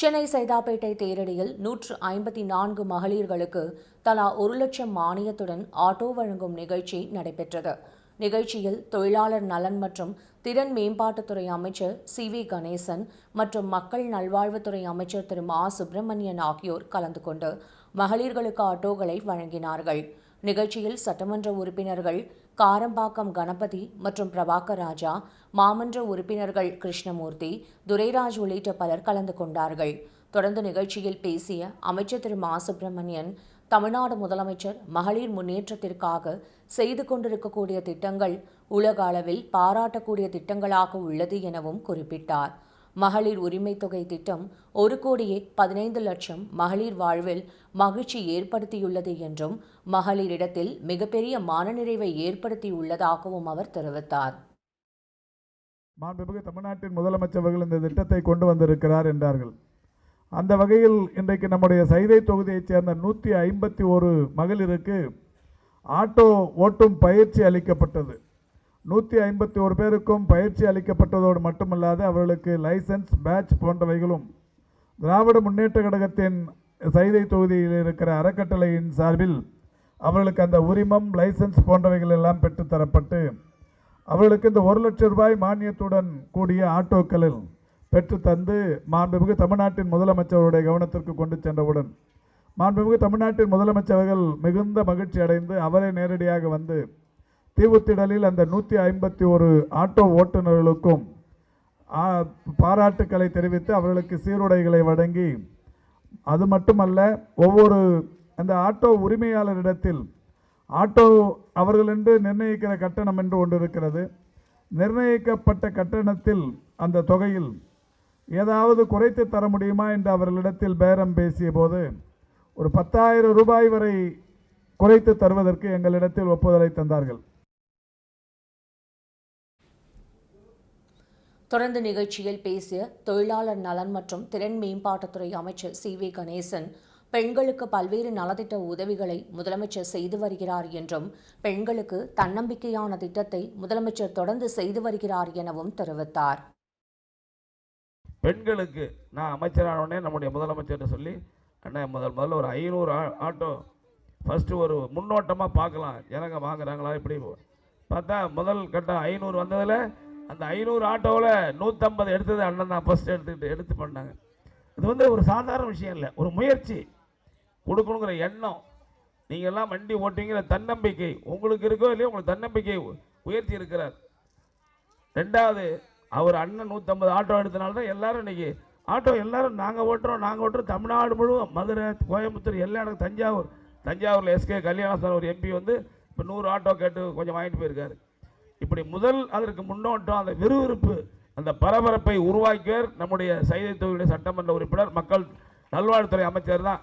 சென்னை சைதாப்பேட்டை தேரடியில் நூற்று ஐம்பத்தி நான்கு மகளிர்களுக்கு தலா ஒரு லட்சம் மானியத்துடன் ஆட்டோ வழங்கும் நிகழ்ச்சி நடைபெற்றது. நிகழ்ச்சியில் தொழிலாளர் நலன் மற்றும் திறன் மேம்பாட்டுத்துறை அமைச்சர் சி வி கணேசன் மற்றும் மக்கள் நல்வாழ்வுத்துறை அமைச்சர் திரு மா சுப்பிரமணியன் ஆகியோர் கலந்து கொண்டு மகளிர்களுக்கு ஆட்டோகளை வழங்கினார்கள். நிகழ்ச்சியில் சட்டமன்ற உறுப்பினர்கள் காரம்பாக்கம் கணபதி மற்றும் பிரபாகர் ராஜா மாமன்ற உறுப்பினர்கள் கிருஷ்ணமூர்த்தி துரைராஜ் உள்ளிட்ட பலர் கலந்து கொண்டார்கள். தொடர்ந்து நிகழ்ச்சியில் பேசிய அமைச்சர் திரு. மா. சுப்பிரமணியன் தமிழ்நாடு முதலமைச்சர் மகளிர் முன்னேற்றத்திற்காக செய்து கொண்டிருக்கக்கூடிய திட்டங்கள் உலக அளவில் பாராட்டக்கூடிய திட்டங்களாக உள்ளது எனவும் குறிப்பிட்டார். மகளிர் உரிமை தொகை திட்டம் ஒரு கோடியே பதினைந்து லட்சம் மகளிர் வாழ்வில் மகிழ்ச்சி ஏற்படுத்தியுள்ளது என்றும் மகளிரிடத்தில் மிகப்பெரிய மனநிறைவை ஏற்படுத்தியுள்ளதாகவும் அவர் தெரிவித்தார். மாண்புமிகு தமிழ்நாட்டின் முதலமைச்சர் இந்த திட்டத்தை கொண்டு வந்திருக்கிறார் என்றார்கள். அந்த வகையில் இன்றைக்கு நம்முடைய சைதை தொகுதியைச் சேர்ந்த நூற்றி ஐம்பத்தி ஒரு மகளிருக்கு ஆட்டோ ஓட்டும் பயிற்சி அளிக்கப்பட்டது. நூற்றி ஐம்பத்தி ஒரு பேருக்கும் பயிற்சி அளிக்கப்பட்டதோடு மட்டுமல்லாது அவர்களுக்கு லைசன்ஸ் பேட்ச் போன்றவைகளும் திராவிட முன்னேற்ற கழகத்தின் சைதை தொகுதியில் இருக்கிற அறக்கட்டளையின் சார்பில் அவர்களுக்கு அந்த உரிமம் லைசன்ஸ் போன்றவைகள் எல்லாம் பெற்றுத்தரப்பட்டு அவர்களுக்கு இந்த ஒரு லட்சம் ரூபாய் மானியத்துடன் கூடிய ஆட்டோக்களில் பெற்று தந்து மாண்புமிகு தமிழ்நாட்டின் முதலமைச்சருடைய கவனத்திற்கு கொண்டு சென்றவுடன் மாண்புமிகு தமிழ்நாட்டின் முதலமைச்சர்கள் மிகுந்த மகிழ்ச்சி அடைந்து அவரே நேரடியாக வந்து தீவுத்திடலில் அந்த நூற்றி ஐம்பத்தி ஒரு ஆட்டோ ஓட்டுநர்களுக்கும் பாராட்டுக்களை தெரிவித்து அவர்களுக்கு சீருடைகளை வழங்கி அது மட்டுமல்ல ஒவ்வொரு அந்த ஆட்டோ உரிமையாளரிடத்தில் ஆட்டோ அவர்கள் என்று நிர்ணயிக்கிற கட்டணம் என்று ஒன்று இருக்கிறது. நிர்ணயிக்கப்பட்ட கட்டணத்தில் அந்த தொகையில் ஏதாவது குறைத்து தர முடியுமா என்று அவர்களிடத்தில் பேரம் பேசிய போது ஒரு பத்தாயிரம் ரூபாய் வரை குறைத்து தருவதற்கு எங்களிடத்தில் ஒப்புதலை தந்தார்கள். தொடர்ந்து நிகழ்ச்சியில் பேசிய தொழிலாளர் நலன் மற்றும் திறன் மேம்பாட்டுத்துறை அமைச்சர் சி வி கணேசன் பெண்களுக்கு பல்வேறு நலத்திட்ட உதவிகளை முதலமைச்சர் செய்து வருகிறார் என்றும் பெண்களுக்கு தன்னம்பிக்கையான திட்டத்தை முதலமைச்சர் தொடர்ந்து செய்து வருகிறார் எனவும் தெரிவித்தார். பெண்களுக்கு நான் அமைச்சரான உடனே நம்முடைய முதலமைச்சர்கிட்ட சொல்லி அண்ணன் முதல் முதல்ல ஒரு ஐநூறு ஆ- ஆட்டோ ஃபஸ்ட்டு ஒரு முன்னோட்டமாக பார்க்கலாம். ஜனங்க வாங்குறாங்களா இப்படி பார்த்தா முதல் கட்டம் ஐநூறு வந்ததில் அந்த ஐநூறு ஆட்டோவில் நூற்றம்பது எடுத்தது அண்ணன் தான். ஃபஸ்ட் எடுத்துக்கிட்டு எடுத்து பண்ணாங்க. இது வந்து ஒரு சாதாரண விஷயம் இல்லை. ஒரு முயற்சி. கொடுக்கணுங்கிற எண்ணம். நீங்கள் எல்லாம் வண்டி ஓட்டிங்கிற தன்னம்பிக்கை. உங்களுக்கு இருக்கோ இல்லையோ உங்களுக்கு தன்னம்பிக்கை உயர்த்தி இருக்கிறார். ரெண்டாவது அவர் அண்ணன் நூற்றம்பது ஆட்டோ எடுத்தனால தான் எல்லாரும் இன்னைக்கு ஆட்டோ எல்லாரும் நாங்கள் ஓட்டுறோம் நாங்கள் ஓட்டுறோம். தமிழ்நாடு முழுவதும் மதுரை கோயம்புத்தூர் எல்லா இடம் தஞ்சாவூர் தஞ்சாவூரில் எஸ்கே கல்யாணம் ஒரு எம்பி வந்து இப்போ நூறு ஆட்டோ கேட்டு கொஞ்சம் வாங்கிட்டு போயிருக்காரு. இப்படி முதல் அதற்கு முன்னோட்டம் அந்த விறுவிறுப்பு அந்த பரபரப்பை உருவாக்கியவர் நம்முடைய சைதை தொகுதியுடைய சட்டமன்ற உறுப்பினர் மக்கள் நல்வாழ்வுத்துறை அமைச்சர் தான்.